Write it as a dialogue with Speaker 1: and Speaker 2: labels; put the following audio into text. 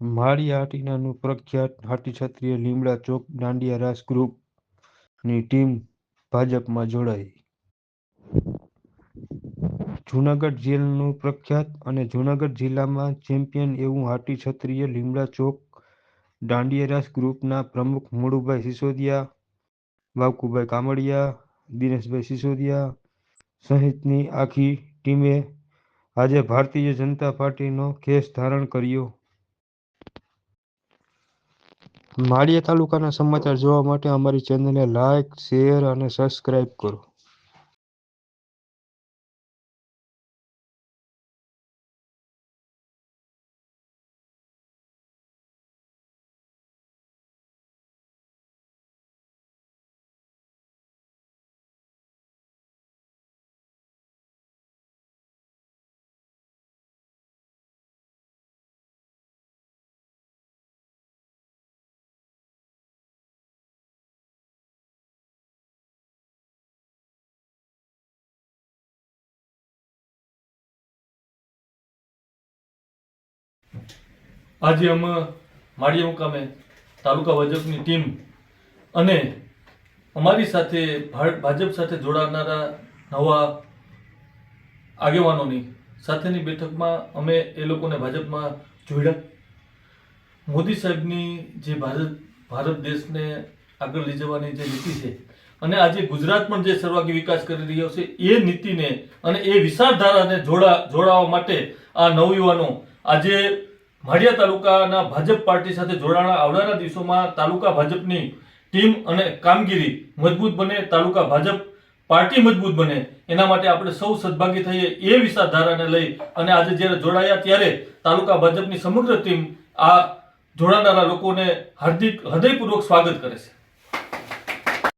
Speaker 1: માળી હાટીનાનું પ્રખ્યાત હાટી ક્ષત્રિય લીમડા ચોક દાંડિયા રાસ ગ્રુપની ટીમ ભાજપમાં જોડાઈ. જૂનાગઢ જેલનું પ્રખ્યાત અને જૂનાગઢ જિલ્લામાં ચેમ્પિયન એવું હાટી ક્ષત્રિય લીમડા ચોક દાંડિયા રાસ ગ્રુપના પ્રમુખ મુળુભાઈ સિસોદિયા બાવકુભાઈ કામડિયા, દિનેશભાઈ સિસોદિયા સહિતની આખી ટીમે આજે ભારતીય જનતા પાર્ટીનો ખેસ ધારણ કર્યો. માળિયા તાલુકાના સમાચાર જોવા માટે અમારી ચેનલને લાઇક શેર અને સબસ્ક્રાઇબ કરો.
Speaker 2: આજે અમે માળિયા મુકામે તાલુકા ભાજપની ટીમ અને અમારી સાથે ભાજપ સાથે જોડાનારા નવા આગેવાનોની સાથેની બેઠકમાં અમે એ લોકોને ભાજપમાં જોડ્યા. મોદી સાહેબની જે ભારત ભારત દેશને આગળ લઈ જવાની જે નીતિ છે અને આજે ગુજરાત પણ જે સર્વાગી વિકાસ કરી રહ્યો છે, એ નીતિને અને એ વિચારધારાને જોડા, જોડાવા માટે આ નવયુવાનો આજે માળિયા તાલુકાના ભાજપ પાર્ટી સાથે જોડાણા આવનારા દિવસોમાં તાલુકા ભાજપની ટીમ અને કામગીરી મજબૂત બને, તાલુકા ભાજપ પાર્ટી મજબૂત બને. એના માટે આપણે સૌ સદભાગી થઈએ એ વિચારધારાને લઈ અને આજે જ્યારે જોડાયા ત્યારે તાલુકા ભાજપની સમગ્ર ટીમ આ જોડાનારા લોકોને હાર્દિક હૃદયપૂર્વક સ્વાગત કરે છે.